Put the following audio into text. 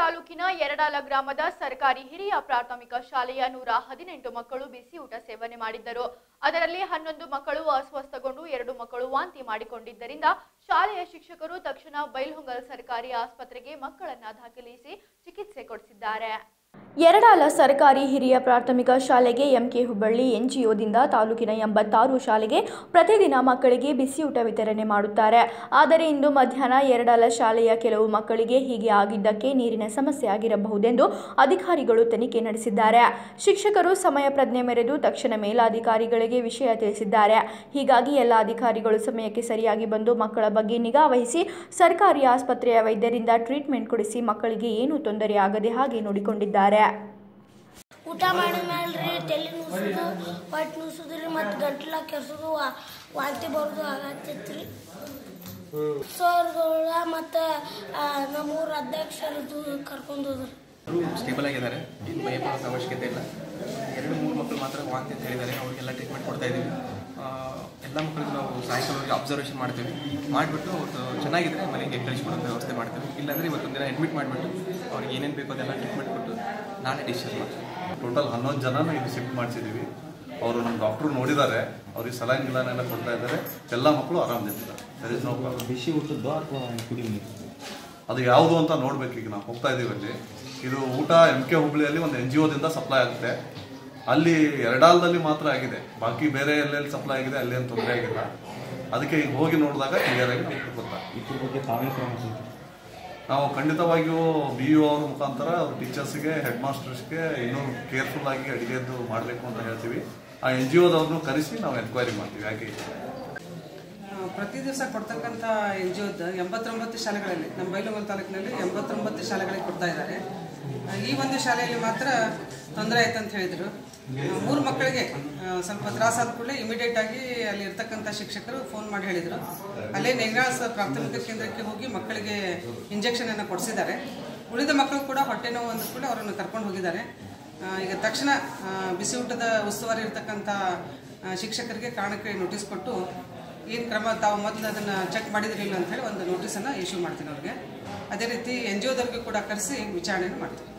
ತಾಲೂಕಿನ ಎರಡಾಲ ಗ್ರಾಮದ ಸರ್ಕಾರಿ ಹಿರಿಯ ಪ್ರಾಥಮಿಕ ಶಾಲೆಯ ನೂರ ಹದಿನೆಂಟು ಮಕ್ಕಳು ಬಿಸಿ ಊಟ ಸೇವನೆ ಮಾಡಿದ್ದರು. ಅದರಲ್ಲಿ ಹನ್ನೊಂದು ಮಕ್ಕಳು ಅಸ್ವಸ್ಥಗೊಂಡು ಎರಡು ಮಕ್ಕಳು ವಾಂತಿ ಮಾಡಿಕೊಂಡಿದ್ದರಿಂದ ಶಾಲೆಯ ಶಿಕ್ಷಕರು ತಕ್ಷಣ ಬೈಲ್ಹೊಂಗಲ್ ಸರ್ಕಾರಿ ಆಸ್ಪತ್ರೆಗೆ ಮಕ್ಕಳನ್ನ ದಾಖಲಿಸಿ ಚಿಕಿತ್ಸೆ ಕೊಡಿಸಿದ್ದಾರೆ. ಎರಡಾಲ ಸರ್ಕಾರಿ ಹಿರಿಯ ಪ್ರಾಥಮಿಕ ಶಾಲೆಗೆ ಎಂಕೆ ಹುಬ್ಬಳ್ಳಿ ಎನ್ಜಿಒದಿಂದ ತಾಲೂಕಿನ ಎಂಬತ್ತಾರು ಶಾಲೆಗೆ ಪ್ರತಿದಿನ ಮಕ್ಕಳಿಗೆ ಬಿಸಿಯೂಟ ವಿತರಣೆ ಮಾಡುತ್ತಾರೆ. ಆದರೆ ಇಂದು ಮಧ್ಯಾಹ್ನ ಎರಡಾಲ ಶಾಲೆಯ ಕೆಲವು ಮಕ್ಕಳಿಗೆ ಹೀಗೆ ಆಗಿದ್ದಕ್ಕೆ ನೀರಿನ ಸಮಸ್ಯೆ ಆಗಿರಬಹುದೆಂದು ಅಧಿಕಾರಿಗಳು ತನಿಖೆ ನಡೆಸಿದ್ದಾರೆ. ಶಿಕ್ಷಕರು ಸಮಯ ಪ್ರಜ್ಞೆ ಮೆರೆದು ತಕ್ಷಣ ಮೇಲಾಧಿಕಾರಿಗಳಿಗೆ ವಿಷಯ ತಿಳಿಸಿದ್ದಾರೆ. ಹೀಗಾಗಿ ಎಲ್ಲ ಅಧಿಕಾರಿಗಳು ಸಮಯಕ್ಕೆ ಸರಿಯಾಗಿ ಬಂದು ಮಕ್ಕಳ ಬಗ್ಗೆ ನಿಗಾ ವಹಿಸಿ ಸರ್ಕಾರಿ ಆಸ್ಪತ್ರೆಯ ವೈದ್ಯರಿಂದ ಟ್ರೀಟ್ಮೆಂಟ್ ಕೊಡಿಸಿ ಮಕ್ಕಳಿಗೆ ಏನೂ ತೊಂದರೆ ಆಗದೆ ಹಾಗೆ ನೋಡಿಕೊಂಡಿದ್ದಾರೆ. ಊಟ ಮಾಡಿದ ಮೇಲೆ ರೀ ತಲೆ ನುಸುದು ಹೊಟ್ಟೆ ನುಸುದು ರೀ ಮತ್ತು ಗಂಟ್ಲ ಕೆರ್ಸೋದು ವಾಂತಿ ಬರೋದು ಆಗತ್ತೈತಿ ರೀ ಸರ್ಗಳ ಮತ್ತು ನಮ್ಮೂರ ಅಧ್ಯಕ್ಷರದು ಕರ್ಕೊಂಡು ಹೋದ್ರಿ. ಸ್ಟೇಬಲ್ ಆಗಿದ್ದಾರೆ. ಏನು ಭಯಪಡೋದು ಅವಶ್ಯಕತೆ ಇಲ್ಲ. ಎರಡು ಮೂರು ಮಕ್ಕಳು ಮಾತ್ರ ವಾಂತಿ ಅಂತ ಹೇಳಿದ್ದಾರೆ ಅವರಿಗೆಲ್ಲ ಟ್ರೀಟ್ಮೆಂಟ್ ಕೊಡ್ತಾ ಇದ್ದೀವಿ. ಎಲ್ಲ ಮಕ್ಕಳಿಗೂ ನಾವು ಸಾಯಂಕಾಲವರೆಗೆ ಅಬ್ಸರ್ವೇಷನ್ ಮಾಡ್ತೀವಿ. ಮಾಡಿಬಿಟ್ಟು ಅವತ್ತು ಚೆನ್ನಾಗಿದ್ರೆ ಮನೆಗೆ ಕಳಿಸ್ಕೊಡೋ ವ್ಯವಸ್ಥೆ ಮಾಡ್ತೀವಿ. ಇಲ್ಲಾಂದರೆ ಇವತ್ತೊಂದು ದಿನ ಅಡ್ಮಿಟ್ ಮಾಡಿಬಿಟ್ಟು ಅವ್ರಿಗೆ ಏನೇನು ಬೇಕೋ ಅದೆಲ್ಲ ಟ್ರೀಟ್ಮೆಂಟ್ ಕೊಟ್ಟು ನಾಳೆ ಡಿಸ್ಚಾರ್ಜ್ ಮಾಡ್ತೀವಿ ಟೋಟಲ್ ಹನ್ನೊಂದು ಜನನ ಇಲ್ಲಿ ಶಿಫ್ಟ್ ಮಾಡಿಸಿದ್ದೀವಿ ಅವರು ನಮ್ಮ ಡಾಕ್ಟ್ರು ನೋಡಿದ್ದಾರೆ. ಅವ್ರಿಗೆ ಸಲಾನ್ ಗಿಲಾನೆಲ್ಲ ಕೊಡ್ತಾ ಇದ್ದಾರೆ. ಎಲ್ಲ ಮಕ್ಕಳು is ಬಿಸಿ ಊಟದ್ದು ಅಥವಾ ಕುಡಿ ನೀರು? ಅದು ಯಾವುದು ಅಂತ ನೋಡ್ಬೇಕು ಈಗ ನಾವು ಹೋಗ್ತಾ ಇದ್ದೀವಿ ಅಲ್ಲಿ. ಇದು ಊಟ ಎಂ ಕೆ ಹುಬ್ಳಿಯಲ್ಲಿ ಒಂದು ಎನ್ ಜಿ ಒದಿಂದ ಸಪ್ಲೈ ಆಗುತ್ತೆ. ಅಲ್ಲಿ ಎರಡಾಲ್ದಲ್ಲಿ ಮಾತ್ರ ಆಗಿದೆ. ಬಾಕಿ ಬೇರೆ ಎಲ್ಲೆಲ್ಲಿ ಸಪ್ಲೈ ಆಗಿದೆ ಅಲ್ಲಿ ಏನು ತೊಂದರೆ ಆಗಿಲ್ಲ. ಅದಕ್ಕೆ ಈಗ ಹೋಗಿ ನೋಡಿದಾಗ ಕ್ಲಿಯರ್ ಆಗಿ ನಾವು ಖಂಡಿತವಾಗಿಯೂ ಬಿ ಯು ಅವ್ರ ಮುಖಾಂತರ ಅವ್ರ ಟೀಚರ್ಸ್ಗೆ ಹೆಡ್ ಮಾಸ್ಟರ್ಸ್ಗೆ ಇನ್ನೂ ಕೇರ್ಫುಲ್ ಆಗಿ ಅಡಿಗೆದ್ದು ಮಾಡಬೇಕು ಅಂತ ಹೇಳ್ತೀವಿ. ಆ ಎನ್ ಜಿ ಒದವ್ರನ್ನೂ ಕರೆಸಿ ನಾವು ಎನ್ಕ್ವೈರಿ ಮಾಡ್ತೀವಿ. ಯಾಕೆ ಅಂತ. ಪ್ರತಿ ದಿವಸ ಕೊಡ್ತಕ್ಕಂಥ ಎನ್ ಜಿ ಒದ್ದು ಎಂಬತ್ತೊಂಬತ್ತು ಶಾಲೆಗಳಲ್ಲಿ ನಮ್ಮ ಬೈಲೂರು ತಾಲೂಕಿನಲ್ಲಿ ಎಂಬತ್ತೊಂಬತ್ತು ಶಾಲೆಗಳಿಗೆ ಕೊಡ್ತಾ ಇದ್ದಾರೆ. ಈ ಒಂದು ಶಾಲೆಯಲ್ಲಿ ಮಾತ್ರ ತೊಂದರೆ ಆಯ್ತು ಅಂತ ಹೇಳಿದರು. ಮೂರು ಮಕ್ಕಳಿಗೆ ಸ್ವಲ್ಪ ತ್ರಾಸಾದ ಕೂಡಲೇ ಇಮಿಡಿಯೇಟ್ ಆಗಿ ಅಲ್ಲಿ ಇರ್ತಕ್ಕಂಥ ಶಿಕ್ಷಕರು ಫೋನ್ ಮಾಡಿ ಹೇಳಿದರು. ಅಲ್ಲೇ ನೆಗ್ರಾಸ್ ಪ್ರಾಥಮಿಕ ಕೇಂದ್ರಕ್ಕೆ ಹೋಗಿ ಮಕ್ಕಳಿಗೆ ಇಂಜೆಕ್ಷನ್ ಅನ್ನು ಕೊಡಿಸಿದ್ದಾರೆ. ಉಳಿದ ಮಕ್ಕಳು ಕೂಡ ಹೊಟ್ಟೆ ನೋವು ಅಂದ ಕೂಡ ಅವರನ್ನು ಕರ್ಕೊಂಡು ಹೋಗಿದ್ದಾರೆ. ಈಗ ತಕ್ಷಣ ಬಿಸಿ ಊಟದ ಉಸ್ತುವಾರಿ ಇರ್ತಕ್ಕಂಥ ಶಿಕ್ಷಕರಿಗೆ ಕಾರಣಕ್ಕೆ ನೋಟಿಸ್ ಕೊಟ್ಟು, ಏನು ಕ್ರಮ ತಾವು ಮೊದಲು ಅದನ್ನು ಚೆಕ್ ಮಾಡಿದ್ರಿಲ್ಲ ಅಂತ ಹೇಳಿ ಒಂದು ನೋಟಿಸನ್ನು ಇಶ್ಯೂ ಮಾಡ್ತೀನಿ ಅವ್ರಿಗೆ. ಅದೇ ರೀತಿ ಎನ್ ಜಿ ಒದವ್ರಿಗೆ ಕೂಡ ಕರೆಸಿ ವಿಚಾರಣೆಯನ್ನು ಮಾಡ್ತೀನಿ